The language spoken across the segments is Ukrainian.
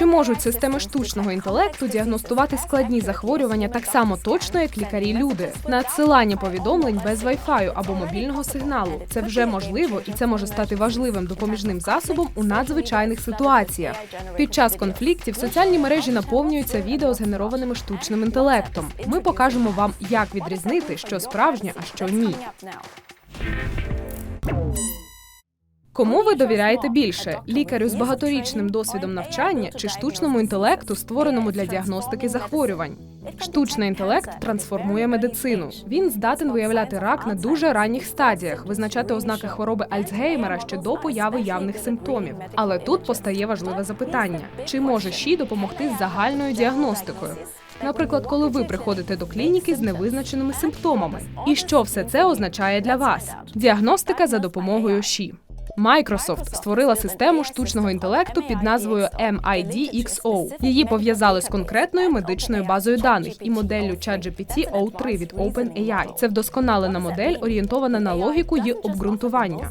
Чи можуть системи штучного інтелекту діагностувати складні захворювання так само точно, як лікарі люди? Надсилання повідомлень без Wi-Fi або мобільного сигналу це вже можливо, і це може стати важливим допоміжним засобом у надзвичайних ситуаціях. Під час конфліктів соціальні мережі наповнюються відео згенерованими штучним інтелектом. Ми покажемо вам, як відрізнити, що справжнє, а що ні. Кому ви довіряєте більше лікарю з багаторічним досвідом навчання чи штучному інтелекту, створеному для діагностики захворювань? Штучний інтелект трансформує медицину. Він здатен виявляти рак на дуже ранніх стадіях, визначати ознаки хвороби Альцгеймера ще до появи явних симптомів. Але тут постає важливе запитання: чи може ЩІ допомогти з загальною діагностикою? Наприклад, коли ви приходите до клініки з невизначеними симптомами, і що все це означає для вас? Діагностика за допомогою ЩІ. Microsoft створила систему штучного інтелекту під назвою MIDXO. Її пов'язали з конкретною медичною базою даних і моделлю ChatGPT O3 від OpenAI. Це вдосконалена модель, орієнтована на логіку й обґрунтування.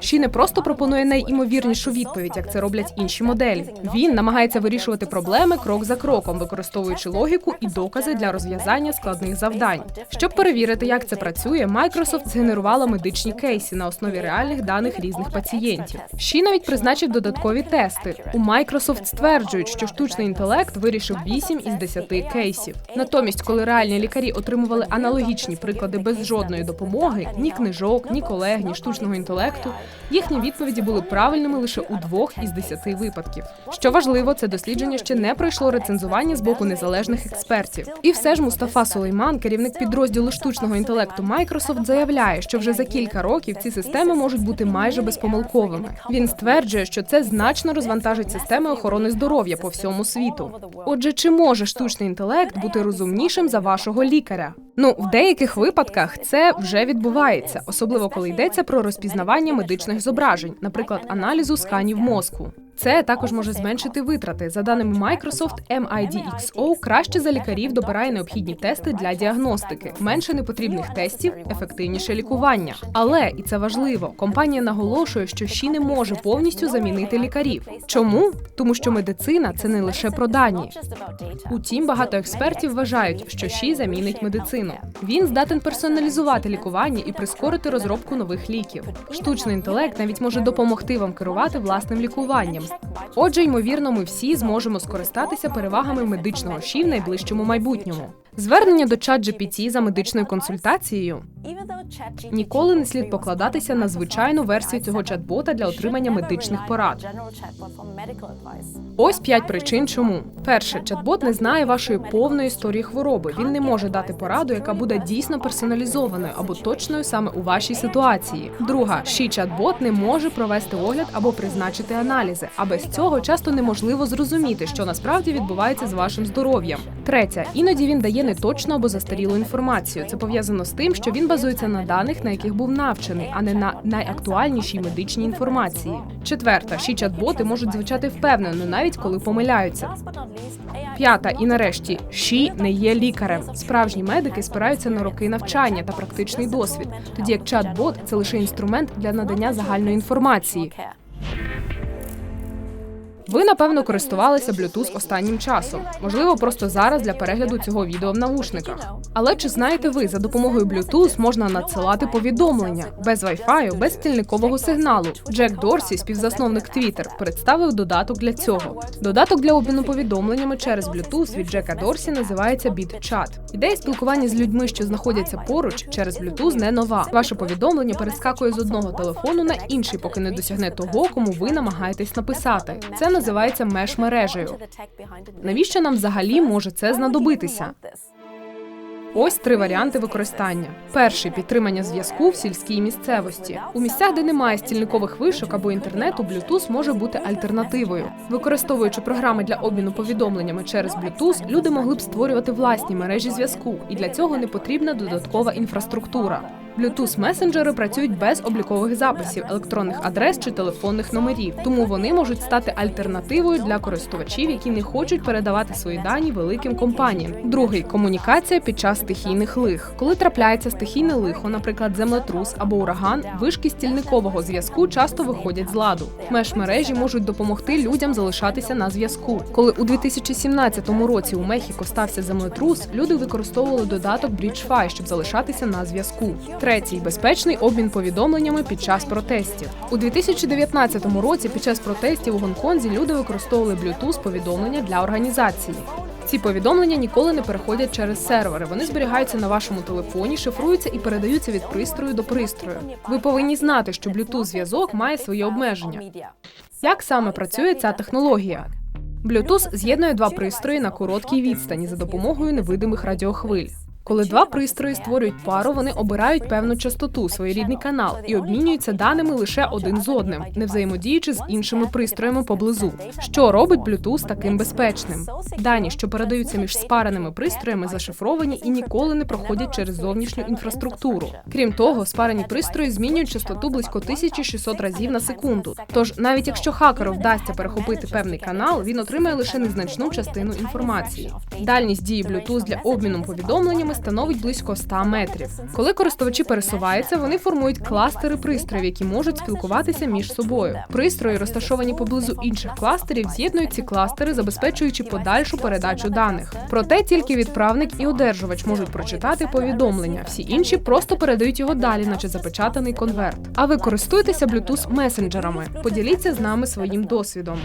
Ще не просто пропонує найімовірнішу відповідь, як це роблять інші моделі. Він намагається вирішувати проблеми крок за кроком, використовуючи логіку і докази для розв'язання складних завдань. Щоб перевірити, як це працює, Microsoft згенерувала медичні кейси на основі реальних даних різних пацієнтів. Ще навіть призначив додаткові тести. У Microsoft стверджують, що штучний інтелект вирішив 8 із 10 кейсів. Натомість, коли реальні лікарі отримували аналогічні приклади без жодної допомоги, ні книжок, ні колег, ні штучного інтелекту, їхні відповіді були правильними лише у двох із 10 випадків. Що важливо, це дослідження ще не пройшло рецензування з боку незалежних експертів. І все ж Мустафа Сулейман, керівник підрозділу штучного інтелекту Microsoft, заявляє, що вже за кілька років ці системи можуть бути майже безпомилковими. Він стверджує, що це значно розвантажить системи охорони здоров'я по всьому світу. Отже, чи може штучний інтелект бути розумнішим за вашого лікаря? Ну, в деяких випадках це вже відбувається, особливо коли йдеться про розпізнавання медичних зображень, наприклад, аналізу сканів мозку. Це також може зменшити витрати. За даними Microsoft, MIDXO краще за лікарів добирає необхідні тести для діагностики, менше непотрібних тестів, ефективніше лікування. Але і це важливо, компанія наголошує, що ще не може повністю замінити лікарів. Чому? Тому що медицина це не лише про дані. Утім, багато експертів вважають, що ЩІ замінить медицину. Він здатен персоналізувати лікування і прискорити розробку нових ліків. Штучний інтелект навіть може допомогти вам керувати власним лікуванням. Отже, ймовірно, ми всі зможемо скористатися перевагами медичного ЩІ в найближчому майбутньому. Звернення до ChatGPT за медичною консультацією ніколи не слід покладатися на звичайну версію цього чат-бота для отримання медичних порад. Ось п'ять причин, чому перше, чат-бот не знає вашої повної історії хвороби. Він не може дати пораду, яка буде дійсно персоналізованою або точною саме у вашій ситуації. Друга, ще чат-бот не може провести огляд або призначити аналізи. А без цього часто неможливо зрозуміти, що насправді відбувається з вашим здоров'ям. Третя, іноді він дає неточну або застарілу інформацію. Це пов'язано з тим, що він базується на даних, на яких був навчений, а не на найактуальнішій медичній інформації. Четверта, ще чат-боти можуть звучати впевнено, навіть коли помиляються. П'ята і нарешті ШІ не є лікарем. Справжні медики спираються на роки навчання та практичний досвід, тоді як чат-бот це лише інструмент для надання загальної інформації. Ви напевно користувалися Bluetooth останнім часом, можливо, просто зараз для перегляду цього відео в навушниках. Але чи знаєте ви, за допомогою Bluetooth можна надсилати повідомлення без Wi-Fi, без стільникового сигналу? Джек Дорсі, співзасновник Twitter, представив додаток для цього. Додаток для обміну повідомленнями через Bluetooth від Джека Дорсі називається BitChat. Ідея спілкування з людьми, що знаходяться поруч через Bluetooth, не нова. Ваше повідомлення перескакує з одного телефону на інший, поки не досягне того, кому ви намагаєтесь написати. Це називається меш-мережею. Навіщо нам взагалі може це знадобитися? Ось три варіанти використання: перший підтримання зв'язку в сільській місцевості. У місцях, де немає стільникових вишок або інтернету, Bluetooth може бути альтернативою. Використовуючи програми для обміну повідомленнями через Bluetooth, люди могли б створювати власні мережі зв'язку, і для цього не потрібна додаткова інфраструктура. Bluetooth месенджери працюють без облікових записів, електронних адрес чи телефонних номерів, тому вони можуть стати альтернативою для користувачів, які не хочуть передавати свої дані великим компаніям. Другий комунікація під час стихійних лих. Коли трапляється стихійне лихо, наприклад, землетрус або ураган, вишки стільникового зв'язку часто виходять з ладу. Меж-мережі можуть допомогти людям залишатися на зв'язку. Коли у 2017 році у Мехіко стався землетрус, люди використовували додаток BridgeFi, щоб залишатися на зв'язку. Третій безпечний обмін повідомленнями під час протестів. У 2019 році під час протестів у Гонконзі люди використовували Bluetooth повідомлення для організації. Ці повідомлення ніколи не переходять через сервери. Вони зберігаються на вашому телефоні, шифруються і передаються від пристрою до пристрою. Ви повинні знати, що Bluetooth зв'язок має свої обмеження. Як саме працює ця технологія? Bluetooth з'єднує два пристрої на короткій відстані за допомогою невидимих радіохвиль. Коли два пристрої створюють пару, вони обирають певну частоту, своєрідний канал, і обмінюються даними лише один з одним, не взаємодіючи з іншими пристроями поблизу. Що робить Bluetooth таким безпечним? Дані, що передаються між спареними пристроями, зашифровані і ніколи не проходять через зовнішню інфраструктуру. Крім того, спарені пристрої змінюють частоту близько 1600 разів на секунду. Тож, навіть якщо хакеру вдасться перехопити певний канал, він отримає лише незначну частину інформації. Дальність дії Bluetooth для обміну повідомленнями становить близько 100 метрів. Коли користувачі пересуваються, вони формують кластери пристроїв, які можуть спілкуватися між собою. Пристрої, розташовані поблизу інших кластерів, з'єднують ці кластери, забезпечуючи подальшу передачу даних. Проте тільки відправник і одержувач можуть прочитати повідомлення. Всі інші просто передають його далі, наче запечатаний конверт. А ви користуєтеся Bluetooth месенджерами? Поділіться з нами своїм досвідом.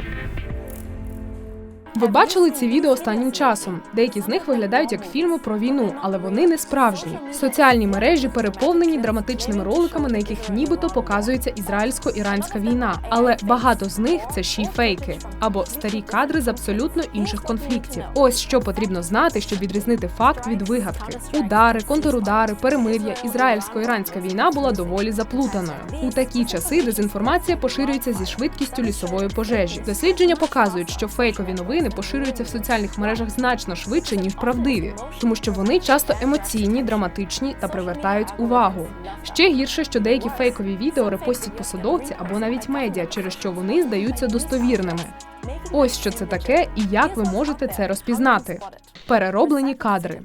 Ви бачили ці відео останнім часом. Деякі з них виглядають як фільми про війну, але вони не справжні. Соціальні мережі переповнені драматичними роликами, на яких нібито показується ізраїльсько-іранська війна. Але багато з них це ще й фейки або старі кадри з абсолютно інших конфліктів. Ось що потрібно знати, щоб відрізнити факт від вигадки. Удари, контрудари, перемир'я, ізраїльсько-іранська війна була доволі заплутаною. У такі часи дезінформація поширюється зі швидкістю лісової пожежі. Дослідження показують, що фейкові новини поширюються в соціальних мережах значно швидше, ніж правдиві, тому що вони часто емоційні, драматичні та привертають увагу. Ще гірше, що деякі фейкові відео репостять посадовці або навіть медіа, через що вони здаються достовірними. Ось що це таке і як ви можете це розпізнати. Перероблені кадри.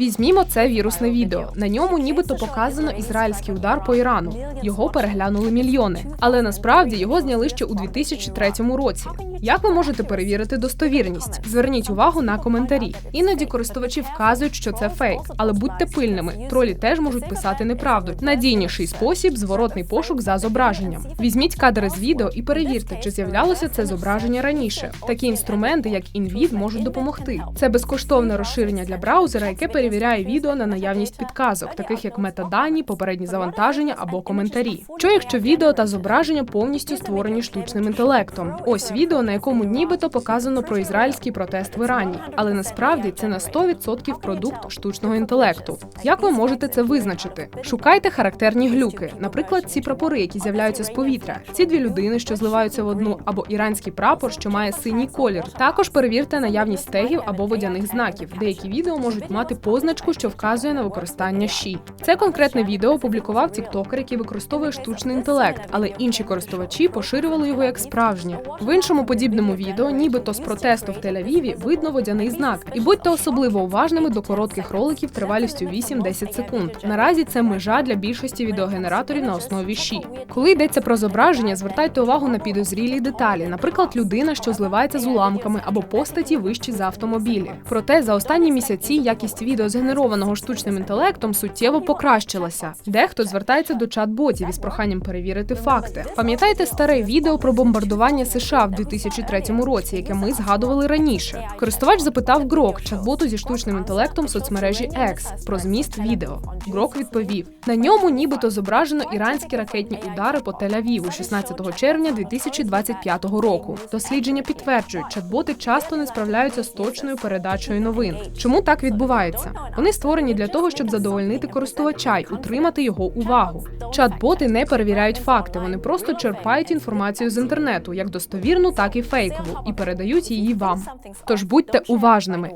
Візьмімо це вірусне відео. На ньому нібито показано ізраїльський удар по Ірану. Його переглянули мільйони, але насправді його зняли ще у 2003 році. Як ви можете перевірити достовірність? Зверніть увагу на коментарі. Іноді користувачі вказують, що це фейк, але будьте пильними. Тролі теж можуть писати неправду. Надійніший спосіб зворотний пошук за зображенням. Візьміть кадри з відео і перевірте, чи з'являлося це зображення раніше. Такі інструменти, як InVid, можуть допомогти. Це безкоштовне розширення для браузера, яке перевіряє відео на наявність підказок, таких як метадані, попередні завантаження або коментарі. Що якщо відео та зображення повністю створені штучним інтелектом? Ось відео, на якому нібито показано про ізраїльський протест в Ірані, але насправді це на 100% продукт штучного інтелекту. Як ви можете це визначити? Шукайте характерні глюки, наприклад, ці прапори, які з'являються з повітря, ці дві людини, що зливаються в одну, або іранський прапор, що має синій колір. Також перевірте наявність тегів або водяних знаків. Деякі відео можуть мати позначку, що вказує на використання щі. Це конкретне відео опублікував тіктокер, який використовує штучний інтелект, але інші користувачі поширювали його як справжнє. В іншому подібному відео, нібито з протесту в Тель-Авіві, видно водяний знак. І будьте особливо уважними до коротких роликів тривалістю 8-10 секунд. Наразі це межа для більшості відеогенераторів на основі щі. Коли йдеться про зображення, звертайте увагу на підозрілі деталі, наприклад, людина, що зливається з уламками або постаті вищі за автомобілі. Проте за останні місяці якість відео згенерованого штучним інтелектом суттєво покращилася. Дехто звертається до чат-ботів із проханням перевірити факти. Пам'ятаєте старе відео про бомбардування США в 2003 році, яке ми згадували раніше. Користувач запитав Грок, чат-боту зі штучним інтелектом соцмережі X, про зміст відео. Грок відповів: на ньому нібито зображено іранські ракетні удари по Тель-Авіву 16 червня 2025 року. Дослідження підтверджують, чат-боти часто не справляються з точною передачею новин. Чому так відбувається? Вони створені для того, щоб задовольнити користувача й утримати його увагу. Чат-боти не перевіряють факти, вони просто черпають інформацію з інтернету, як достовірну, так і фейкову, і передають її вам. Тож будьте уважними.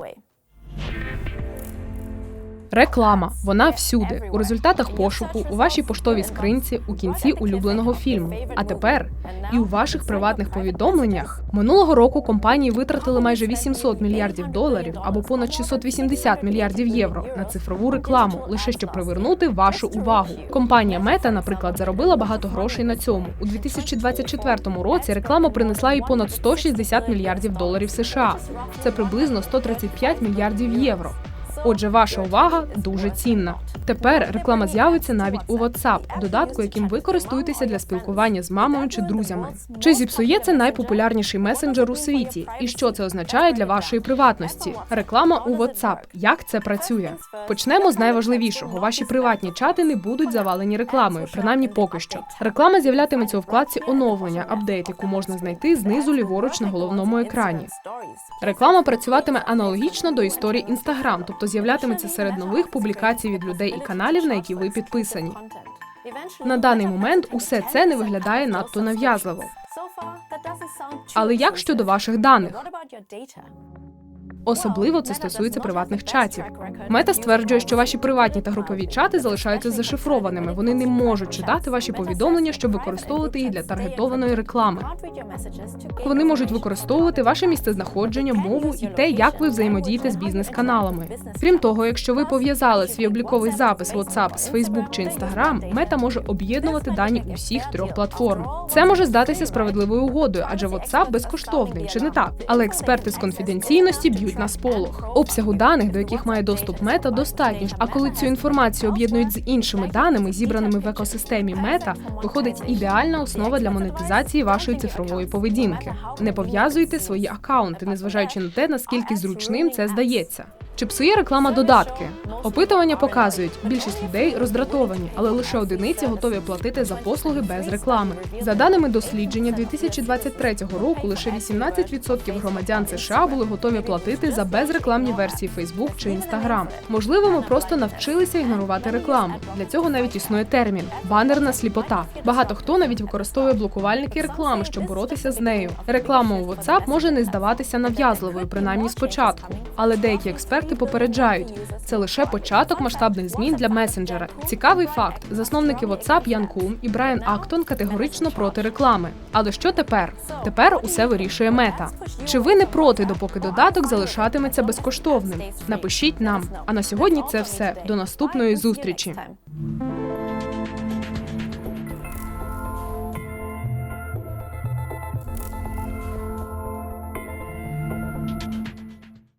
Реклама вона всюди, у результатах пошуку, у вашій поштовій скринці, у кінці улюбленого фільму. А тепер і у ваших приватних повідомленнях минулого року компанії витратили майже 800 мільярдів доларів або понад 680 мільярдів євро на цифрову рекламу, лише щоб привернути вашу увагу. Компанія Мета, наприклад, заробила багато грошей на цьому. У 2024 році реклама принесла їй понад 160 мільярдів доларів США. Це приблизно 135 мільярдів євро. Отже, ваша увага дуже цінна. Тепер реклама з'явиться навіть у WhatsApp, додатку, яким ви користуєтеся для спілкування з мамою чи друзями. Чи зіпсує це найпопулярніший месенджер у світі? І що це означає для вашої приватності? Реклама у WhatsApp. Як це працює? Почнемо з найважливішого: ваші приватні чати не будуть завалені рекламою, принаймні поки що. Реклама з'являтиметься у вкладці оновлення, апдейт, яку можна знайти знизу ліворуч на головному екрані. Реклама працюватиме аналогічно до історії Instagram, тобто з'являтиметься серед нових публікацій від людей і каналів, на які ви підписані. На даний момент усе це не виглядає надто нав'язливо. Але як щодо ваших даних? Особливо це стосується приватних чатів. Мета стверджує, що ваші приватні та групові чати залишаються зашифрованими. Вони не можуть читати ваші повідомлення, щоб використовувати їх для таргетованої реклами. Вони можуть використовувати ваше місцезнаходження, мову і те, як ви взаємодієте з бізнес-каналами. Крім того, якщо ви пов'язали свій обліковий запис WhatsApp з Facebook чи Instagram, мета може об'єднувати дані усіх трьох платформ. Це може здатися справедливою угодою, адже WhatsApp безкоштовний, чи не так? Але експерти з конфіденційності б'ють на сполох. Обсягу даних, до яких має доступ мета, достатньо. А коли цю інформацію об'єднують з іншими даними, зібраними в екосистемі мета, виходить ідеальна основа для монетизації вашої цифрової поведінки. Не пов'язуйте свої акаунти, незважаючи на те, наскільки зручним це здається. Чи псує реклама додатки? Опитування показують, більшість людей роздратовані, але лише одиниці готові платити за послуги без реклами. За даними дослідження 2023 року, лише 18% громадян США були готові платити за безрекламні версії Facebook чи Instagram. Можливо, ми просто навчилися ігнорувати рекламу. Для цього навіть існує термін банерна сліпота. Багато хто навіть використовує блокувальники реклами, щоб боротися з нею. Реклама у WhatsApp може не здаватися нав'язливою, принаймні спочатку, але деякі експерти попереджають, це лише початок масштабних змін для месенджера. Цікавий факт: засновники WhatsApp Ян Кум і Брайан Актон категорично проти реклами. Але що тепер? Тепер усе вирішує мета. Чи ви не проти, допоки додаток залишатиметься безкоштовним? Напишіть нам. А на сьогодні це все. До наступної зустрічі.